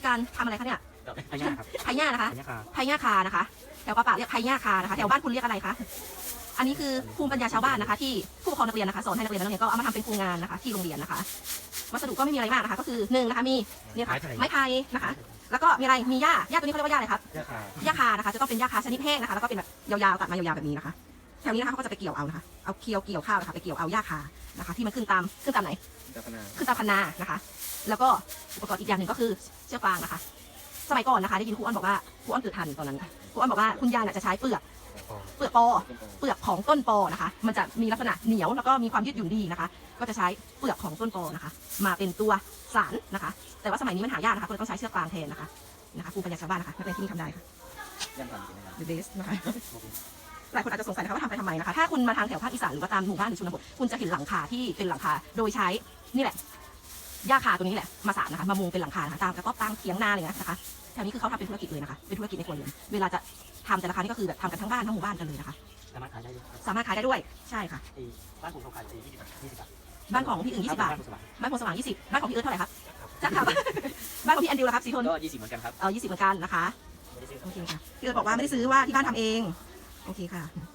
ธีการทำอะไรคะเนี่ยพญาครับไผ่ย่านะคะพญาคาไผ่ย่าคานะคะแถวปาปากเรียกไผ่ย่าคานะคะแถวบ้านคุณเรียกอะไรคะอันนี้คือภูมิปัญญาชาวบ้านนะคะ ที่ผู้ปกครองนักเรียนนะคะสอนให้นักเรียนนักเรียนก็เอามาทำเป็นครูงานนะคะ ที่โรงเรียนนะคะ วัสดุก็ไม่มีอะไรมากนะคะ ก็คือหนึ่งนะคะมีเนี่ยค่ะไม้ไผ่นะคะ แล้วก็มีอะไรมีหญ้าหญ้าตัวนี้เขาเรียกว่าหญ้าอะไรครับพญาคาหญ้าคานะคะจะต้องเป็นหญ้าคาชนิดแห้งนะคะแล้วก็เป็นแบบยาวๆตัดมายาวๆแบบนี้นะคะ แถวนี้นะคะเขาก็จะไปเกี่ยวเอานะคะ เอาเคียวเกี่ยวข้าวนะคะไปเกี่ยวเอาหญ้าคานะคะ ที่มันขึ้นตามขึ้นตามไหนเจ้าคณะขึ้นตามคันนานะคะ แล้วก็อุปกรณ์อีกอย่างหนึ่งก็คือเชือกฟางนะคะ สมัยก่อนนะคะได้ยินครูอ้อนบอกว่าครูอ้อนเกิดทันตอนนั้นครูอ้อนบอกว่าคุณยายน่ะจะใช้เปลือกเปลือกปอ เปลือกของต้นปอนะคะ มันจะมีลักษณะเหนียวแล้วก็มีความยืดหยุ่นดีนะคะ ก็จะใช้เปลือกของต้นปอนะคะ มาเป็นตัวสารนะคะ แต่ว่าสมัยนี้มันหายากนะคะก็เลยต้องใช้เชือกฟางแทนนะคะนะคะภูมิปัญญาชาวบ้านนะคะนักเรียนที่นี่ทำได้ค่ะ ยังทำอยู่นะครับ the best นะคะ หลายคนอาจจะสงสัยนะคะว่าทำไปทำไมนะคะ ถ้าคุณมาทางแถวภาคอีสานหรือว่าตามหมู่บ้านหรือชนบทคุณจะเห็นหลังคาที่เป็นหลังคาโดยใช้นี่แหละหญ้าคาตัวนี้แหละมาสานนะคะมามุงเป็นหลังคานะคะตามกระต๊อบตามเถียงนาเลยนะคะแถวนี้คือเขาทำเป็นธุรกิจเลยนะคะ เป็นธุรกิจในครัวเรือนเวลาจะทำแต่ละครั้งนี่ก็คือแบบทำกันทั้งบ้านทั้งหมู่บ้านกันเลยนะคะ สามารถขายได้ด้วยครับสามารถขายได้ด้วยใช่ค่ะ ไอ้บ้านผมเขาขายไปยี่สิบบาทยี่สิบบาทบ้านของพี่อื่น20 บาทบ้านผมสบายบ้านพลสว่าง20 บ้านของพี่เอิร์ธเท่าไหร่ครับจักครับบ้านของพี่แอนดิวล่ะครับสีทนก็ยี่สิบเหมือนกันครับ เออ20เหมือนกันนะคะไม่ได้ซื้อโอเคค่ะพี่เอิร์ธบอกว่าไม่ได้ซื้อว่าที่บ้านทำเอง โอเคค่ะ